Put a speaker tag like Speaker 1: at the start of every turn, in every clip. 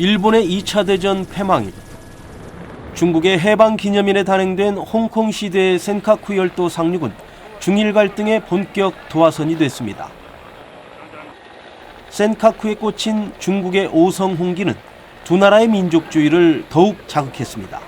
Speaker 1: 일본의 2차 대전 폐망일. 중국의 해방 기념일에 단행된 홍콩 시대의 센카쿠 열도 상륙은 중일 갈등의 본격 도화선이 됐습니다. 센카쿠에 꽂힌 중국의 오성 홍기는 두 나라의 민족주의를 더욱 자극했습니다.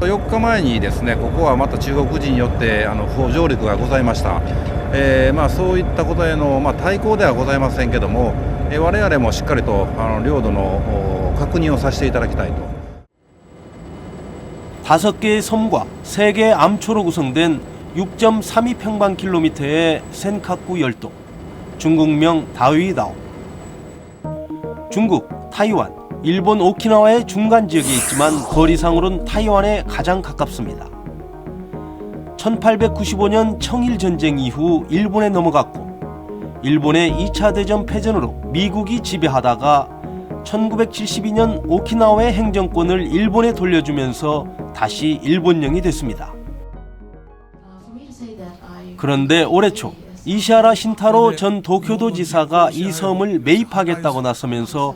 Speaker 2: 4日前にですねここはまた中国人によってあの不法上陸がございました、えーまあ、そういったことへの、まあ、対抗ではございませんけども、えー我々もしっかりとあの領土のお確認をさせていただきたいと。
Speaker 1: 다섯 개의 섬과 세 개의 암초로 구성된 6.32평방킬로미터의 센카쿠 열도, 중국명 다위다오. 중국, 타이완, 일본 오키나와의 중간 지역에 있지만 거리상으로는 타이완에 가장 가깝습니다. 1895년 청일 전쟁 이후 일본에 넘어갔고 일본의 2차 대전 패전으로 미국이 지배하다가 1972년 오키나와의 행정권을 일본에 돌려주면서 다시 일본령이 됐습니다. 그런데 올해 초 이시하라 신타로 전 도쿄도 지사가 이 섬을 매입하겠다고 나서면서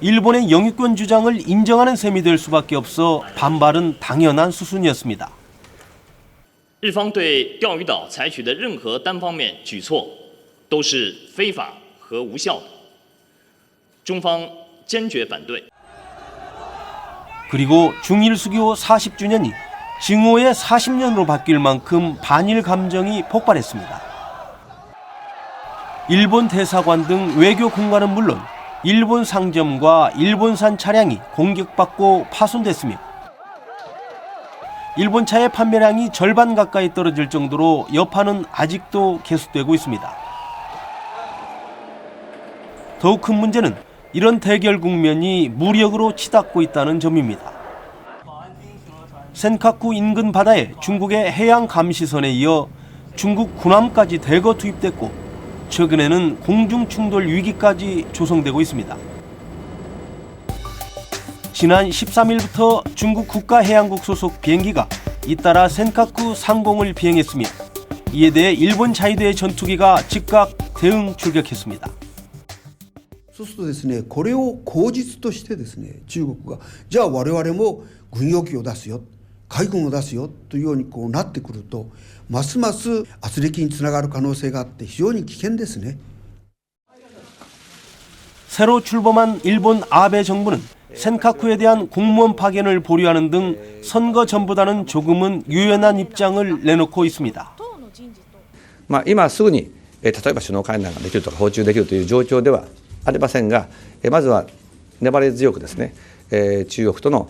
Speaker 1: 일본의 영유권 주장을 인정하는 셈이 될 수밖에 없어 반발은 당연한 수순이었습니다.
Speaker 3: 日方对钓鱼岛采取的任何单方面举措都是非法和无效的，中方坚决反对。
Speaker 1: 그리고 중일 수교 40주년이 증오의 40년으로 바뀔 만큼 반일 감정이 폭발했습니다. 일본 대사관 등 외교 공간은 물론 일본 상점과 일본산 차량이 공격받고 파손됐으며 일본 차의 판매량이 절반 가까이 떨어질 정도로 여파는 아직도 계속되고 있습니다. 더욱 큰 문제는 이런 대결 국면이 무력으로 치닫고 있다는 점입니다. 센카쿠 인근 바다에 중국의 해양 감시선에 이어 중국 군함까지 대거 투입됐고 최근에는 공중 충돌 위기까지 조성되고 있습니다. 지난 13일부터 중국 국가해양국 소속 비행기가 잇따라 센카쿠 상공을 비행했으며 이에 대해 일본 자위대의 전투기가 즉각 대응 출격했습니다.
Speaker 4: そうするとですねこれを口実としてですね中国がじゃあ我々も軍用機を出すよ 海軍を出すよというようにこうなってくるとますます圧力につながる可能性があって非常に危険ですね。
Speaker 1: 새로출범한일본아베정부는 센카쿠에 대한 공무원 파견을 보류하는 등 선거 전보다는 조금은 유연한 입장을 내놓고 있습니 다.
Speaker 5: 今すぐに例えば首脳会談ができるとか訪中できるという状況ではありませんがまずは粘り強くですね中国との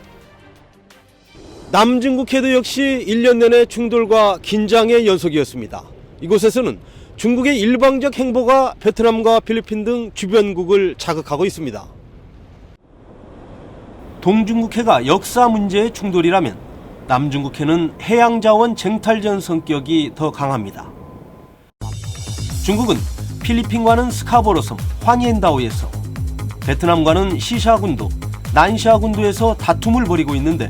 Speaker 1: 남중국 해도 역시 1년 내내 충돌과 긴장의 연속이었습니다. 이곳에서는 중국의 일방적 행보가 베트남과 필리핀 등 주변국을 자극하고 있습니다. 동중국해가 역사 문제의 충돌이라면 남중국해는 해양자원 쟁탈전 성격이 더 강합니다. 중국은 필리핀과는 스카보로 섬, 화니엔다오에서 베트남과는 시샤군도, 난샤군도에서 다툼을 벌이고 있는데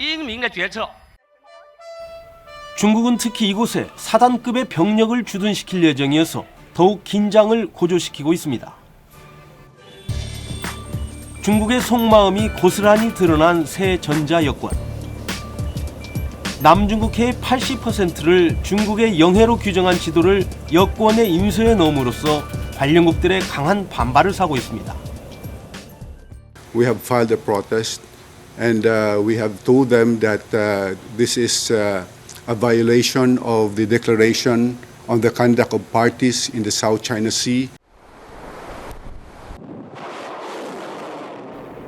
Speaker 6: 인민의决策.
Speaker 1: 중국은 특히 이곳에 사단급의 병력을 주둔시킬 예정이어서 더욱 긴장을 고조시키고 있습니다. 중국의 속마음이 고스란히 드러난 새 전자여권. 남중국해의 80%를 중국의 영해로 규정한 지도를 여권에 인쇄해 넣음으로써 관련국들의 강한 반발을 사고 있습니다.
Speaker 7: We have filed a protest and uh, we have told them that uh, this is uh, a violation of the declaration on the conduct of parties in the South China Sea.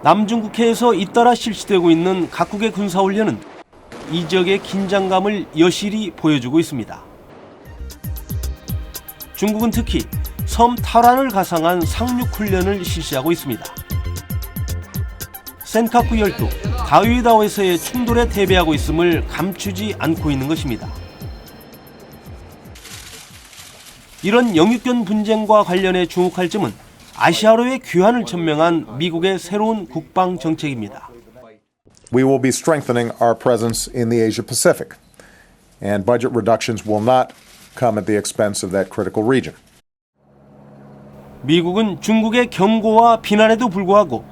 Speaker 1: 남중국해에서 잇따라 실시되고 있는 각국의 군사훈련은 이 지역의 긴장감을 여실히 보여주고 있습니다. 중국은 특히 섬 탈환을 가상한 상륙훈련을 실시하고 있습니다. 센카쿠 열도, 다위다오에서의 충돌에 대비하고 있음을 감추지 않고 있는 것입니다. 이런 영유권 분쟁과 관련해 주목할 점은 아시아로의 귀환을 천명한 미국의 새로운 국방 정책입니다.
Speaker 8: we will be strengthening our presence in the Asia Pacific, and budget reductions will not come at the expense of that critical region.
Speaker 1: 미국은 중국의 경고와 비난에도 불구하고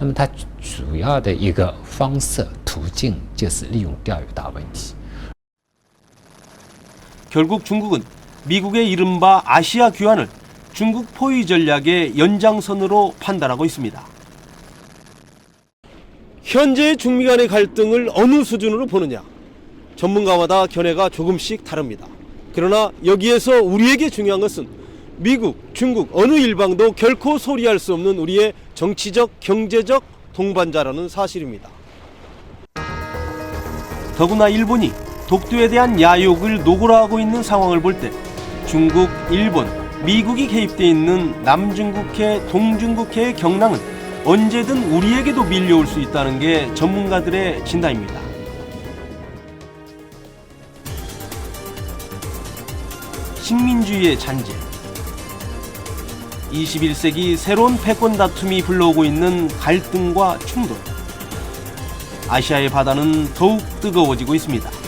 Speaker 9: 那么它主要的一个方式途径就是利用钓鱼岛问题。
Speaker 1: 결국 중국은 미국의 이른바 아시아 귀환을 중국 포위 전략의 연장선으로 판단하고 있습니다. 현재의 중미 간의 갈등을 어느 수준으로 보느냐 전문가마다 견해가 조금씩 다릅니다. 그러나 여기에서 우리에게 중요한 것은 미국, 중국 어느 일방도 결코 소리할 수 없는 우리의 정치적, 경제적 동반자라는 사실입니다. 더구나 일본이 독도에 대한 야욕을 노골화하고 있는 상황을 볼 때 중국, 일본, 미국이 개입돼 있는 남중국해, 동중국해의 경랑은 언제든 우리에게도 밀려올 수 있다는 게 전문가들의 진단입니다. 식민주의의 잔재. 21세기 새로운 패권 다툼이 불러오고 있는 갈등과 충돌. 아시아의 바다는 더욱 뜨거워지고 있습니다.